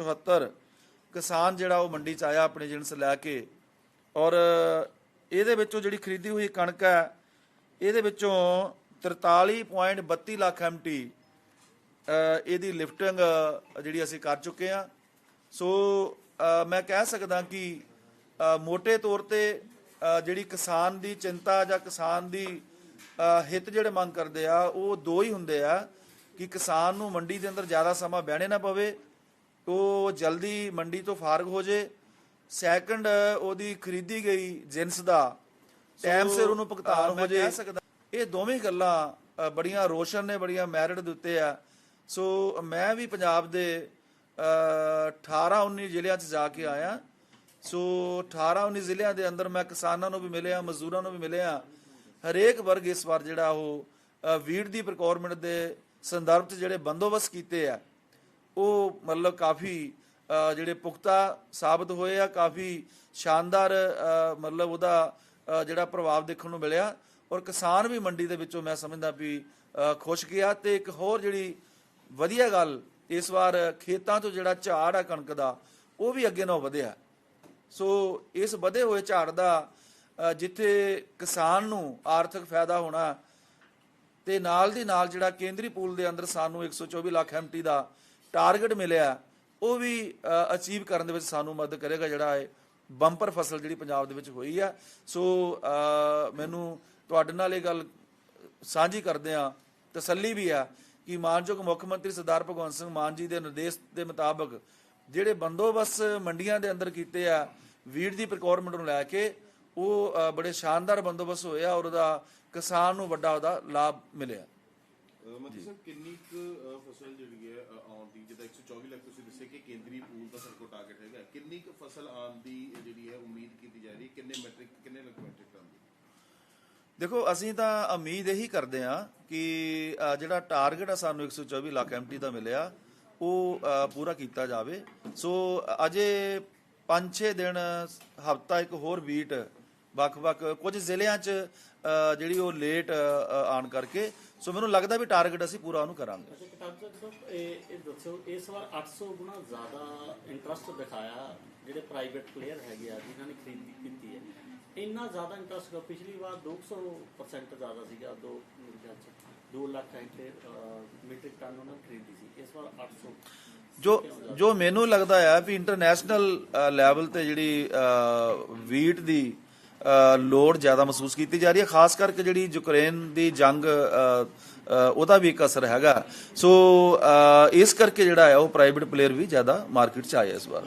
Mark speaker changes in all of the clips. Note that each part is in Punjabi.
Speaker 1: 74 ਕਿਸਾਨ ਜਿਹੜਾ ਉਹ ਮੰਡੀ ਚ ਆਇਆ ਆਪਣੇ ਜਿਣਸ ਲੈ ਕੇ ਔਰ ਇਹਦੇ ਵਿੱਚੋਂ ਜਿਹੜੀ ਖਰੀਦੀ ਹੋਈ ਕਣਕ ਹੈ ਇਹਦੇ ਵਿੱਚੋਂ 43.32 ਲੱਖ ਐਮਟੀ ਇਹਦੀ ਲਿਫਟਿੰਗ ਜਿਹੜੀ ਅਸੀਂ ਕਰ ਚੁੱਕੇ ਆ ਸੋ ਮੈਂ ਕਹਿ ਸਕਦਾ ਕਿ ਅ, ਮੋٹے ਤੌਰ ਤੇ ਜਿਹੜੀ ਕਿਸਾਨ ਦੀ ਚਿੰਤਾ ਜਾਂ ਕਿਸਾਨ ਦੀ ਹਿੱਤ ਜਿਹੜੇ ਮੰਗ ਕਰਦੇ ਆ ਉਹ ਦੋ ਹੀ ਹੁੰਦੇ ਆ ਕਿ ਕਿਸਾਨ ਨੂੰ ਮੰਡੀ ਦੇ ਅੰਦਰ ਜ਼ਿਆਦਾ ਸਮਾਂ ਬਹਿਣੇ ਨਾ ਪਵੇ ਉਹ ਜਲਦੀ ਮੰਡੀ ਤੋਂ ਫਾਰਗ ਹੋ ਜੇ। ਸੈਕੰਡ ਉਹਦੀ ਖਰੀਦੀ ਗਈ ਜਿੰਸ ਦਾ। ਟਾਈਮ ਸਿਰ ਉਹਨੂੰ ਭੁਗਤਾਨ ਹੋ ਜੇ। ਇਹ ਦੋਵੇਂ ਗੱਲਾਂ ਬੜੀਆਂ ਰੋਸ਼ਨ ਨੇ ਬੜੀਆਂ ਮੈਰਿਟ ਦੇ ਉੱਤੇ ਆ। ਸੋ ਮੈਂ ਵੀ ਪੰਜਾਬ ਦੇ ਅ, 18 19 ਜ਼ਿਲ੍ਹਿਆਂ 'ਚ ਜਾ ਕੇ ਆਇਆ। ਸੋ 18 19 ਜ਼ਿਲ੍ਹਿਆਂ ਦੇ ਅੰਦਰ ਮੈਂ ਕਿਸਾਨਾਂ ਨੂੰ ਵੀ ਮਿਲਿਆ ਮਜ਼ਦੂਰਾਂ ਨੂੰ ਵੀ ਮਿਲਿਆ। ਹਰੇਕ ਵਰਗ ਇਸ ਵਾਰ ਜਿਹੜਾ ਉਹ ਵੀਟ ਦੀ ਪ੍ਰੋਕਿਉਰਮੈਂਟ ਦੇ ਸੰਦਰਭ 'ਚ ਜਿਹੜੇ ਬੰਦੋਬਸਤ ਕੀਤੇ ਆ ਉਹ ਮਤਲਬ ਕਾਫੀ ਜਿਹੜੇ ਪੁਖਤਾ ਸਾਬਤ ਹੋਏ ਆ, ਕਾਫੀ ਸ਼ਾਨਦਾਰ ਮਤਲਬ ਉਹਦਾ ਜਿਹੜਾ ਪ੍ਰਭਾਵ ਦੇਖਣ ਨੂੰ ਮਿਲਿਆ। ਔਰ ਕਿਸਾਨ ਵੀ ਮੰਡੀ ਦੇ ਵਿੱਚੋਂ ਮੈਂ ਸਮਝਦਾ ਵੀ ਖੁਸ਼ ਗਿਆ ਤੇ ਇੱਕ ਹੋਰ ਜਿਹੜੀ ਵਧੀਆ ਗੱਲ ਇਸ ਵਾਰ ਖੇਤਾਂ ਤੋਂ ਜਿਹੜਾ ਝਾੜ ਆ ਕਣਕ ਦਾ, ਉਹ ਵੀ ਅੱਗੇ ਨਾਲੋਂ ਵਧਿਆ। ਸੋ ਇਸ ਵਧੇ ਹੋਏ ਝਾੜ ਦਾ ਜਿੱਥੇ ਕਿਸਾਨ ਨੂੰ ਆਰਥਿਕ ਫਾਇਦਾ ਹੋਣਾ ਤੇ ਨਾਲ ਦੀ ਨਾਲ ਜਿਹੜਾ ਕੇਂਦਰੀ ਪੂਲ ਦੇ ਅੰਦਰ ਸਾਨੂੰ 124 ਲੱਖ ਐਮਟੀ ਦਾ ਟਾਰਗੇਟ ਮਿਲਿਆ, ਉਹ ਵੀ ਅਚੀਵ ਕਰਨ ਦੇ ਵਿੱਚ ਸਾਨੂੰ ਮਦਦ ਕਰੇਗਾ ਜਿਹੜਾ ਹੈ ਬੰਪਰ ਫਸਲ ਜਿਹੜੀ ਪੰਜਾਬ ਦੇ ਵਿੱਚ ਹੋਈ ਆ। ਸੋ ਮੈਨੂੰ ਤੁਹਾਡੇ ਨਾਲ ਇਹ ਗੱਲ ਸਾਂਝੀ ਕਰਦੇ ਆ ਤਸੱਲੀ ਵੀ ਆ ਕਿ ਮਾਨਯੋਗ ਮੁੱਖ ਮੰਤਰੀ ਸਰਦਾਰ ਭਗਵੰਤ ਸਿੰਘ ਮਾਨ ਜੀ ਦੇ ਨਿਰਦੇਸ਼ ਦੇ ਮੁਤਾਬਕ ਜਿਹੜੇ ਬੰਦੋਬਸਤ ਮੰਡੀਆਂ ਦੇ ਅੰਦਰ ਕੀਤੇ ਆ, ਵੀਟ ਦੀ ਪ੍ਰੋਕਿਉਰਮੈਂਟ ਨੂੰ ਲੈ ਕੇ ਉਹ ਬੜੇ ਸ਼ਾਨਦਾਰ ਬੰਦੋਬਸਤ ਹੋਏ ਆ ਔਰ ਉਹਦਾ ਕਿਸਾਨ ਨੂੰ ਵੱਡਾ ਉਹਦਾ ਲਾਭ ਮਿਲਿਆ।
Speaker 2: ਮਤਲਬ ਸਰ ਕਿੰਨੀ ਕੁ ਫਸਲ ਜਿਹੜੀ ਹੈ ਆਉਣ ਦੀ, ਜਿੱਦਾਂ 124 ਲੱਖ ਤੁਸੀਂ ਦੱਸਿਆ ਕਿ ਕੇਂਦਰੀ ਪੂਲ ਦਾ ਸਰਕੋ ਟਾਰਗੇਟ ਹੈਗਾ, ਕਿੰਨੀ ਕੁ ਫਸਲ ਆਉਣ ਦੀ ਜਿਹੜੀ ਹੈ ਉਮੀਦ ਕੀਤੀ ਜਾ ਰਹੀ ਕਿੰਨੇ ਮੈਟ੍ਰਿਕ ਕਿੰਨੇ ਲੱਖ ਮੈਟ੍ਰਿਕ ਟਨ ਦੀ?
Speaker 1: ਦੇਖੋ, ਅਸੀਂ ਤਾਂ ਉਮੀਦ ਇਹੀ ਕਰਦੇ ਆ ਕਿ ਜਿਹੜਾ ਟਾਰਗੇਟ ਆ ਸਾਨੂੰ 124 ਲੱਖ ਐਮਟੀ ਦਾ ਮਿਲਿਆ, ਉਹ ਪੂਰਾ ਕੀਤਾ ਜਾਵੇ। ਸੋ ਅਜੇ 5-6 ਦਿਨ ਹਫਤਾ ਇੱਕ ਹੋਰ ਵੀਟ ਵੱਖ-ਵੱਖ ਕੁਝ ਜ਼ਿਲ੍ਹਿਆਂ 'ਚ ਜਿਹੜੀ ਉਹ ਲੇਟ ਆਨ ਕਰਕੇ ਸੋ ਮੈਨੂੰ ਲੱਗਦਾ ਵੀ ਟਾਰਗੇਟ ਅਸੀਂ ਪੂਰਾ ਉਹਨੂੰ ਕਰਾਂਗੇ।
Speaker 3: ਅੱਛਾ ਕਿਤਾਬ ਸਾਹਿਬ ਇਹ ਇਹ ਦੱਸੋ ਇਸ ਵਾਰ 800 ਗੁਣਾ ਜ਼ਿਆਦਾ ਇੰਟਰਸਟ ਦਿਖਾਇਆ ਜਿਹੜੇ ਪ੍ਰਾਈਵੇਟ ਪਲੇਅਰ ਹੈਗੇ ਆ ਜਿਨ੍ਹਾਂ ਨੇ ਖਰੀਦੀ ਕੀਤੀ ਹੈ। ਇੰਨਾ ਜ਼ਿਆਦਾ ਇੰਟਰਸਟ ਦਾ ਪਿਛਲੀ ਵਾਰ 200% ਜ਼ਿਆਦਾ ਸੀਗਾ ਦੋ ਮੇਰੇ ਖਿਆਲ 'ਚ 2 ਲੱਖ ਐਂਟੇ ਮੀਟ੍ਰਿਕ ਟਨ ਉਹਨਾਂ ਨੇ ਖਰੀਦੀ ਸੀ। ਇਸ ਵਾਰ 800
Speaker 1: ਜੋ ਜੋ ਮੈਨੂੰ ਲੱਗਦਾ ਹੈ ਵੀ ਇੰਟਰਨੈਸ਼ਨਲ ਲੈਵਲ ਤੇ ਜਿਹੜੀ ਵੀਟ ਦੀ ਲੋੜ ਜ਼ਿਆਦਾ ਮਹਿਸੂਸ ਕੀਤੀ ਜਾ ਰਹੀ ਹੈ, ਖਾਸ ਕਰਕੇ ਜਿਹੜੀ ਯੂਕਰੇਨ ਦੀ ਜੰਗ ਉਹਦਾ ਵੀ ਇੱਕ ਅਸਰ ਹੈਗਾ। ਸੋ ਇਸ ਕਰਕੇ ਜਿਹੜਾ ਹੈ, ਉਹ ਪ੍ਰਾਈਵੇਟ ਪਲੇਅਰ ਵੀ ਜ਼ਿਆਦਾ ਮਾਰਕੀਟ 'ਚ ਆਇਆ ਇਸ ਵਾਰ।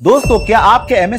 Speaker 4: दोस्तों क्या आपके एमएस